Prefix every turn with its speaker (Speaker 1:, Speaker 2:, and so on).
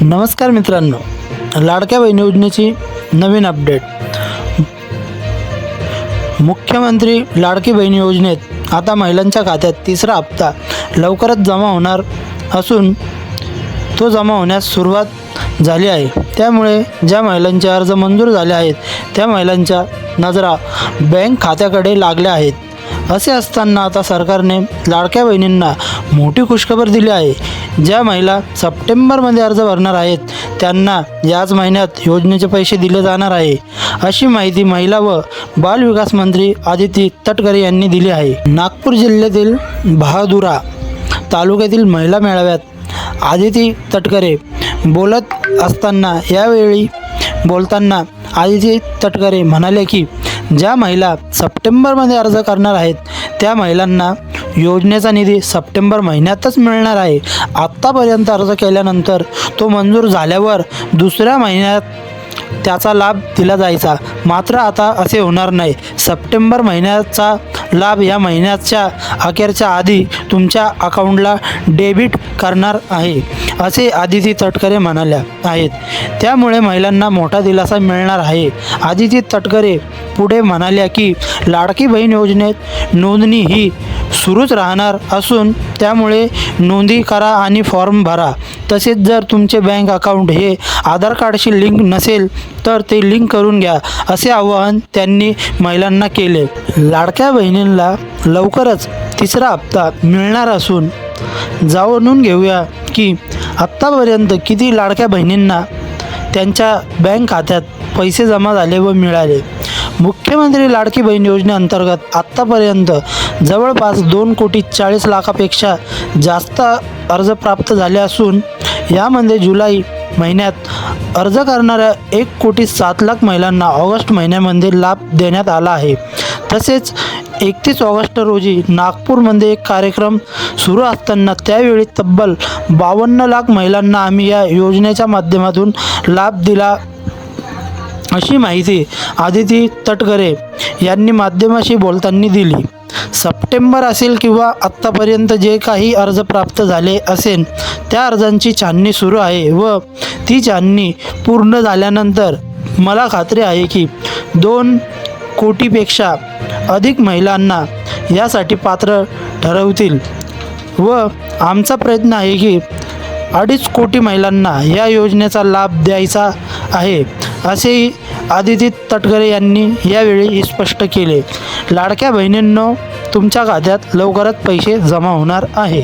Speaker 1: नमस्कार मित्रांनो लाडक्या बहीण योजनेची नवीन अपडेट मुख्यमंत्री लाडकी बहीण योजनेत आता महिलांच्या खात्यात तिसरा हप्ता लवकरच जमा होणार असून तो जमा होण्यास सुरुवात झाली आहे. त्यामुळे ज्या महिलांचे अर्ज मंजूर झाले आहेत त्या महिलांच्या नजरा बँक खात्याकडे लागल्या आहेत. असे असताना आता सरकारने लाडक्या बहिणींना मोठी खुशखबर दिली आहे. ज्या महिला सप्टेंबरमध्ये अर्ज भरणार आहेत त्यांना याच महिन्यात योजनेचे पैसे दिले जाणार आहे. अशी माहिती महिला व बालविकास मंत्री आदिती तटकरे यांनी दिली आहे. नागपूर जिल्ह्यातील बहादुरा तालुक्यातील महिला मेळाव्यात आदिती तटकरे बोलत असताना यावेळी बोलताना आदिती तटकरे म्हणाले की ज्या महिला सप्टेंबरमध्ये अर्ज करणार आहेत त्या महिलांना योजनेचा निधी सप्टेंबर महिन्यातच मिळणार आहे. आत्तापर्यंत अर्ज केल्यानंतर तो मंजूर झाल्यावर दुसऱ्या महिन्यात त्याचा लाभ दिला जायचा. मात्र आता असे होणार नाही. सप्टेंबर महिन्याचा लाभ या महिन्याच्या अखेरच्या आधी तुमच्या अकाउंटला डेबिट करणार आहे असे आदिती तटकरे म्हणाल्या आहेत. त्यामुळे महिलांना मोठा दिलासा मिळणार आहे. आदिती तटकरे पुढे म्हणाल्या की लाडकी बहीण योजनेत नोंदणी ही सुरूच राहणार असून त्यामुळे नोंदी करा आणि फॉर्म भरा. तसेच जर तुमचे बँक अकाउंट हे आधार कार्डशी लिंक नसेल तर ते लिंक करून घ्या असे आवाहन त्यांनी महिलांना केले. लाडक्या बहिणींना लवकरच तिसरा हप्ता मिळणार असून जाणून घेऊया की आत्तापर्यंत किती लाडक्या बहिणींना त्यांच्या बँक खात्यात पैसे जमा झाले व मिळाले. मुख्यमंत्री लाडकी बहीण योजनेअंतर्गत आत्तापर्यंत जवळपास दोन कोटी चाळीस लाखापेक्षा जास्त अर्ज प्राप्त झाले असून यामध्ये जुलै महिन्यात अर्ज करणाऱ्या एक कोटी सात लाख महिलांना ऑगस्ट महिन्यामध्ये लाभ देण्यात आला आहे. तसेच एकतीस ऑगस्ट रोजी नागपूरमध्ये एक कार्यक्रम सुरू असताना त्यावेळी तब्बल बावन्न लाख महिलांना आम्ही या योजनेच्या माध्यमातून लाभ दिला अशी माहिती आदिती तटकरे यांनी माध्यमाशी बोलताना दिली. सप्टेंबर असेल किंवा आत्तापर्यंत जे काही अर्ज प्राप्त झाले असेल त्या अर्जांची छाननी सुरू आहे व ती छाननी पूर्ण झाल्यानंतर मला खात्री आहे की दोन कोटीपेक्षा अधिक महिलांना यासाठी पात्र ठरवतील व आमचा प्रयत्न आहे की अडीच कोटी महिलांना या योजनेचा लाभ द्यायचा आहे असेही आदिती तटकरे यांनी यावेळी स्पष्ट केले. लाडक्या बहिणींनो तुमच्या खात्यात लवकरच पैसे जमा होणार आहे.